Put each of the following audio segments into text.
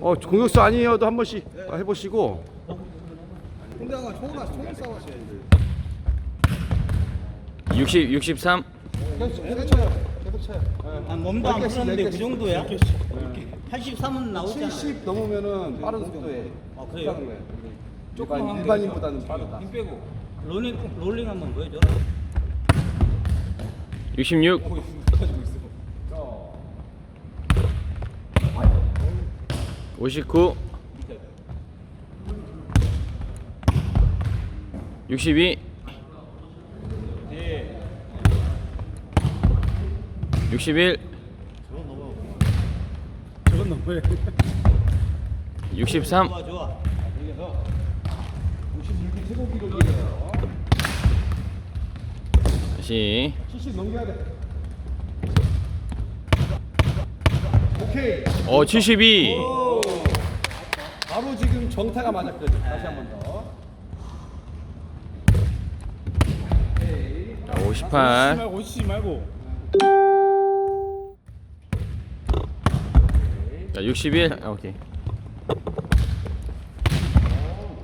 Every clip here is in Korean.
어 공격수 아니어도 한 번씩 해보시고 홍대가 총이나 총을 싸워셔야지. 60 63 계속 계속 쳐요. 계속 쳐요. 아, 몸도 안몇 그. 정도야? 83은 나오잖아. 70 넘으면은 빠른 속도에 아, 그래요? 거예요. 일반, 일반인보다는 빠르다. 롤링 롤링 한번 보여줘라. 66 59 62 61 저건 너무해 63 좋아 좋아. 다시 70 넘겨야 돼. 어72 바로 지금 정타가 맞았거든. 다시 한 번 더. 자, 58 말고 오시지 말고 자, 61 아, 오케이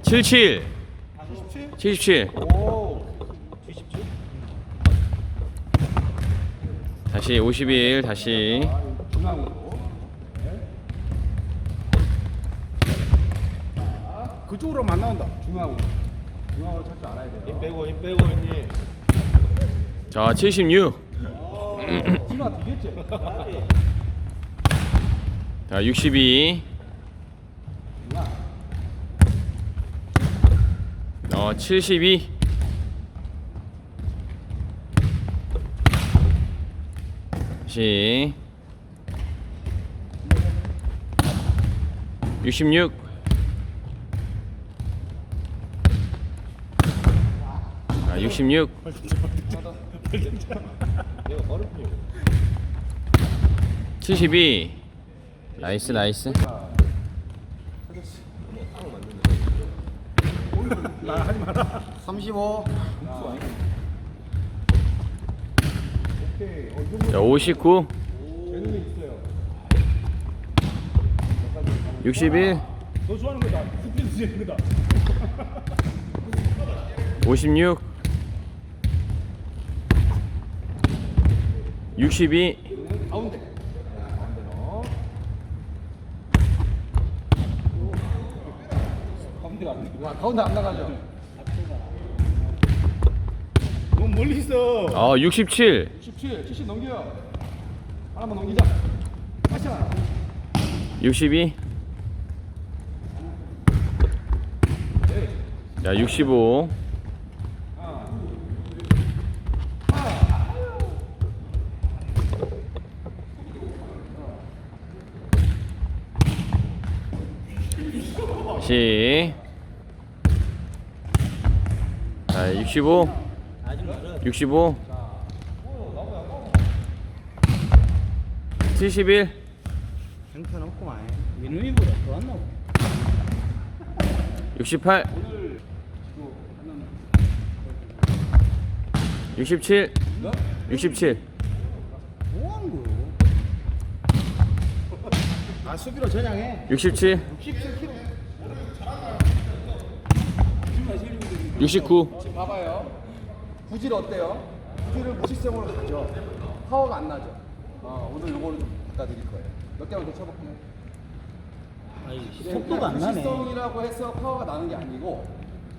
77 77 오. 다시 51 다시 중앙으로. 그쪽으로만 안 나온다 중앙으로. 중앙으로 찰줄 알아야 돼요. 빼고 힘 빼고 있니? 자76 지마 뒤겠지? 자 62 어 72 다시 66 아, 66 72 나이스 나이스. 35. 자, 59 61너 좋아하는 거다. 스피드 주는 거다 56 62 가운데. 안 나가죠. 너무 멀리 있어 어, 67 17, 70 넘겨요. 하나만 넘기자. 아샤. 62 자, 65 시. 자, 65 아직 멀어. 65 71 형편없구만. 민우이보다 더안 나오. 68 67 67 뭐 하는 거야? 아, 수비로 전향해. 67 69 지금 봐봐요. 구질 어때요? 구질을 무시성으로 가죠. 파워가 안 나죠. 어, 오늘 요거를 좀 바꿔드릴 거예요. 몇 개만 더 쳐볼까요? 아이 속도가 안 나네. 무시성이라고 해서 파워가 나는 게 아니고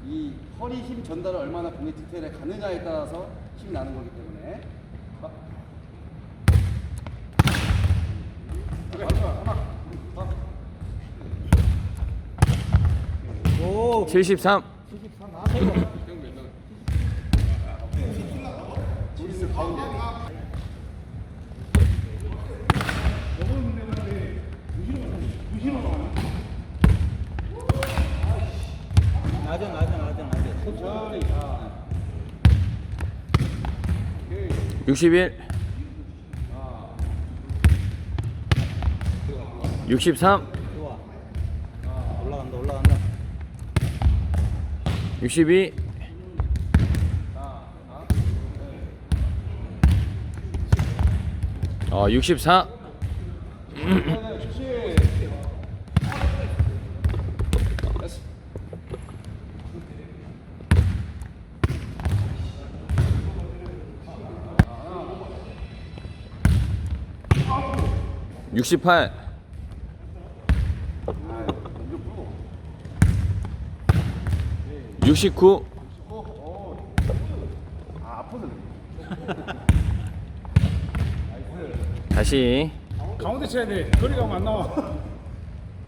이 허리 힘 전달을 얼마나 공의 디테일에 가느냐에 따라서 힘이 나는 거기 때문에. 봐. 마지막 하나. 봐. 오. 73 우리스 가운데. 낮아 낮아 낮아 낮아. 천천히. 61 63 62 어, 64 68 69아 아파서 다시. 가운데 쳐야 돼. 거리가 안 나와.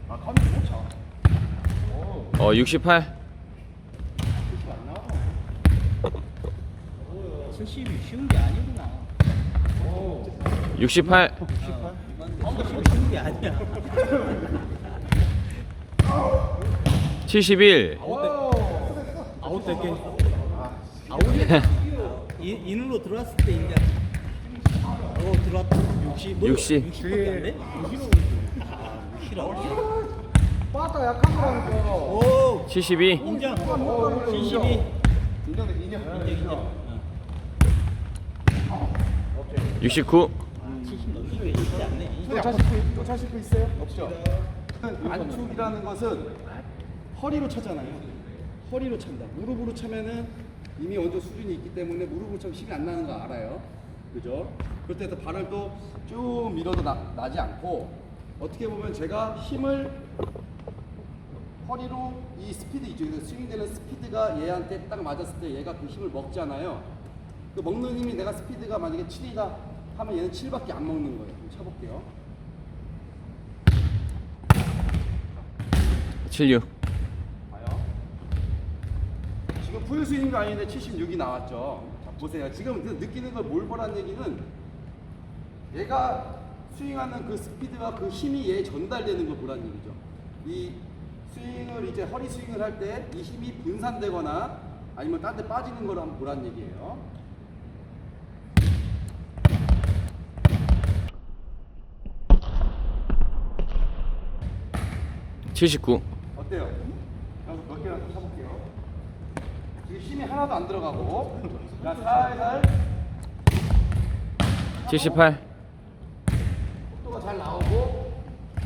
아 카운트 못 차. 어 68 70이 쉬운 게 아니구나. 68 쉬운 게 아니야. 71 아웃 될게. 이, 인으로 들어왔을 때 이제 어 들어왔다 60 뭐, 60. 60밖에 안 돼? 60이라고? 빠따 약한 거라니까. 오 72 인정 어, 72 인정돼 인정. 인정 인정 어. 69 70 넘기게 있지 않네 또 거, 또거 있어요? 없죠. 안축이라는 것은 허리로 차잖아요. 허리로 찬다. 무릎으로 차면은 이미 정도 수준이 있기 때문에 무릎으로 차면 힘이 안 나는 거 알아요. 그죠? 때도 발을 또 쭉 밀어도 나, 나지 않고 어떻게 보면 제가 힘을 허리로 이 스피드. 그래서 스윙되는 스피드가 얘한테 딱 맞았을 때 얘가 그 힘을 먹잖아요. 그 먹는 힘이 내가 스피드가 만약에 7이다 하면 얘는 7밖에 안 먹는 거예요. 쳐볼게요. 76 봐요. 지금 풀 스윙도 아닌데 76이 나왔죠. 자, 보세요. 지금 그 느끼는 걸 뭘 보란 얘기는 얘가 스윙하는 그 스피드와 그 힘이 얘에 전달되는 걸 보란 얘기죠. 이 스윙을 이제 허리 스윙을 할 때 이 힘이 분산되거나 아니면 딴 데 빠지는 걸 한번 보란 얘기예요.79 어때요? 여기서 몇 개나 쳐볼게요. 지금 힘이 하나도 안 들어가고, 자, 살살 78 속도가 잘 나오고,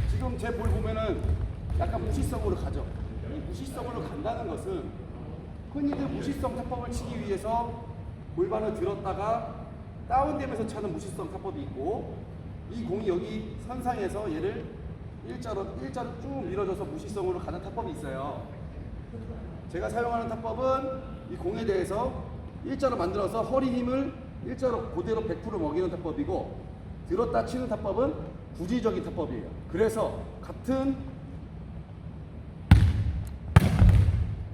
지금 제 볼 보면은 약간 무시성으로 가죠. 이 무시성으로 간다는 것은 흔히들 무시성 타법을 치기 위해서 골반을 들었다가 다운되면서 차는 무시성 타법이 있고, 이 공이 여기 선상에서 얘를 일자로 일자로 쭉 밀어줘서 무시성으로 가는 타법이 있어요. 제가 사용하는 타법은 이 공에 대해서 일자로 만들어서 허리 힘을 일자로 그대로 100% 먹이는 타법이고 들었다 치는 타법은 부지적인 타법이에요. 그래서 같은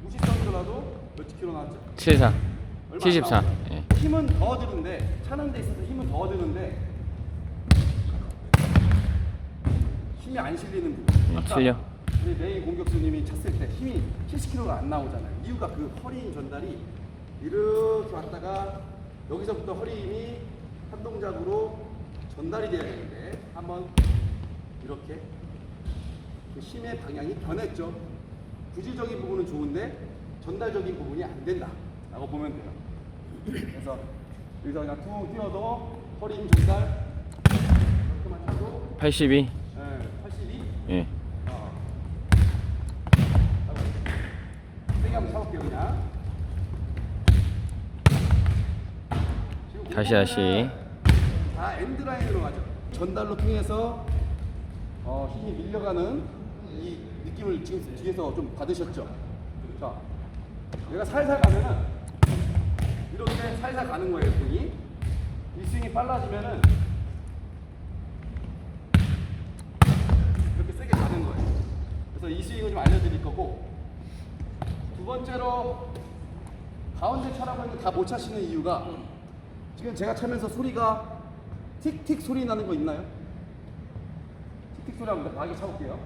무시성이더라도 몇 킬로 나왔죠? 74 얼마 안 74 나오죠? 예. 힘은 더 드는데 차는 데 있어서 힘은 더 드는데 힘이 안 실리는 부분. 음, 실려. 우리 메인 공격수님이 찼을 때 힘이 70kg가 안 나오잖아요. 이유가 그 허리 힘 전달이 이렇게 왔다가 여기서부터 허리 힘이 한 동작으로 전달이 돼야 되는데 한번 이렇게 그 힘의 방향이 변했죠. 부지적인 부분은 좋은데 전달적인 부분이 안 된다 라고 보면 돼요. 그래서 여기서 그냥 툭 뛰어도 허리 힘 전달 이렇게만 쳐도 82 네, 82 예. 어. 세게 한번 쳐볼게요 그냥 지금 다시, 다시. 다 엔드라인으로 가죠 전달로 통해서 어, 힘이 밀려가는 이 느낌을 지금 뒤에서 좀 받으셨죠 자 얘가 살살 가면은 이렇게 살살 가는 거예요 공이 이 스윙이 빨라지면은 이렇게 세게 가는 거예요. 그래서 이 스윙을 좀 알려드릴 거고 두 번째로 가운데 차라고 했는데 다 못 차시는 이유가 지금 제가 차면서 소리가 틱틱 소리 나는 거 있나요? 틱틱 소리 한번 강하게 차볼게요.